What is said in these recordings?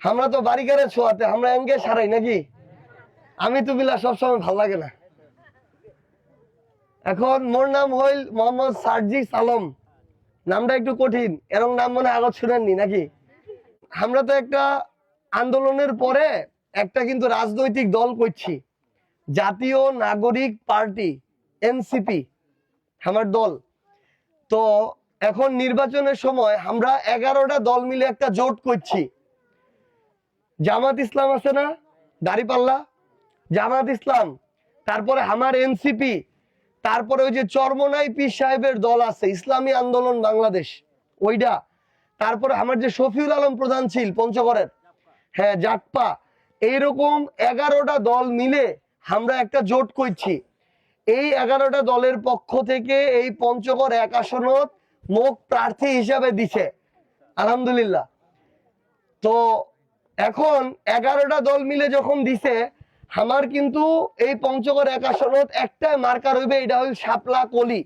আমরা তো বাড়ি বাড়িকারে ছোয়াতে, আমরা এঙ্গে সারাই নাকি? আমি তো বিলা সবসময় ভালো লাগে না। এখন মোর নাম হইল মোহাম্মদ সার্জিস আলম। নামটা একটু কঠিন এরকম নাম মনে আগত শুনেননি নাকি? আমরা তো একটা আন্দোলনের পরে একটা কিন্তু রাজনৈতিক দল করছি, জাতীয় নাগরিক পার্টি, এনসিপি, আমার দল। তো এখন নির্বাচনের সময় আমরা এগারোটা দল মিলে একটা জোট করছি। জামাত ইসলাম আছে না? দাড়িপাল্লা জামাত ইসলাম। তারপরে আমার এনসিপি। তারপরে ওই যে চরমনাই পীর সাহেবের দল আছে, ইসলামী আন্দোলন বাংলাদেশ ওইটা তারপরে আমার যে শফিউল আলম প্রধান ছিল, পঞ্চগড়ের হ্যাঁ জাটপা। এইরকম এগারোটা দল মিলে আমরা একটা জোট করছি। এই এগারোটা দলের পক্ষ থেকে এই পঞ্চগড় এক আসনত মুখ প্রার্থী হিসাবে দিছে। আলহামদুলিল্লাহ। তো এখন এগারোটা দল মিলে যখন দিছে, আমার কিন্তু এই পঞ্চগড় এক আসনত একটাই মার্কা রইবে, এটা হল শাপলা কলি।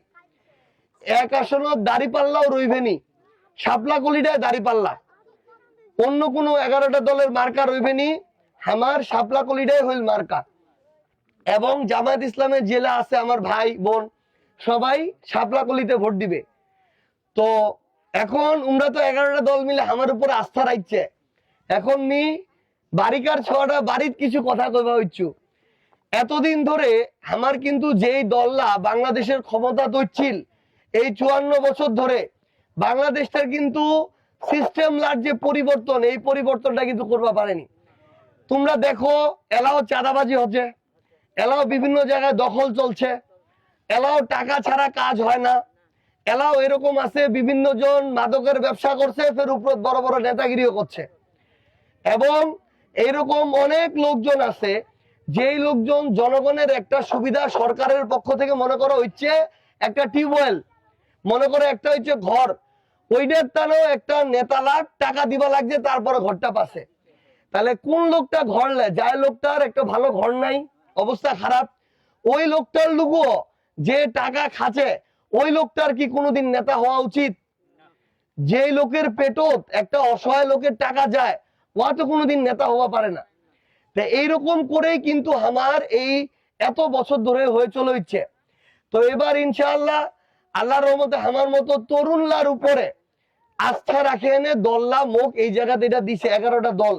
এক আসনত দাড়িপাল্লাও রইবে নি শাপলা কলিটাই দাড়িপাল্লা। অন্য কোনো এগারোটা দলের মার্কা রইবে নি আমার শাপলা কলিটাই হইল মার্কা। এবং জামায়াত ইসলামের জেলা আছে আমার ভাই, বোন, সবাই শাপলা কলিতে ভোট দিবে। তো এখন উমরা তো এগারোটা দল মিলে আমার উপর আস্থা রাখছে। এখন মি বাড়িকার ছটা বাড়ির কিছু কথা কইবা হইছু এতদিন ধরে আমার কিন্তু যেই দললা বাংলাদেশের ক্ষমতা তৈছিল এই চুয়ান্ন বছর ধরে বাংলাদেশটার কিন্তু সিস্টেম যে পরিবর্তন, এই পরিবর্তনটা কিন্তু করবা পারেনি। তোমরা দেখো, এলাও চাঁদাবাজি হচ্ছে, এলাও বিভিন্ন জায়গায় দখল চলছে, এলাও টাকা ছাড়া কাজ হয় না, এলাও এরকম আছে, বিভিন্ন জন মাদকের ব্যবসা করছে, ফের উপর বড় বড় নেতাগিরিও করছে। এবং এরকম অনেক লোকজন আছে, যেই লোকজন জনগণের একটা সুবিধা সরকারের পক্ষ থেকে মনে করো হচ্ছে একটা টিউবওয়েল, মনে করো একটা হচ্ছে ঘর। ওইটার টানেও একটা নেতা লাখ টাকা দিবা লাগছে, তারপরে ঘরটা পাশে তাহলে কোন লোকটা ঘর নেয় যাই লোকটার একটা ভালো ঘর নাই, অবস্থা খারাপ, ওই লোকটার লুকুও যে টাকা খাচ্ছে, ওই লোকটার কি কোনোদিন নেতা হওয়া উচিত? যেই লোকের পেটত একটা অসহায় লোকের টাকা যায় ওয়া তো কোনোদিন নেতা হওয়া পারে না। তো এইরকম করেই কিন্তু আমার এই এত বছর ধরে হয়ে চলে হচ্ছে তো এবার ইনশাআল্লাহ আল্লাহর রহমতে আমার মতো তরুণলার উপরে আস্থা রাখে এনে দল্লা মুখ এই জায়গাতে এটা দিছে এগারোটা দল।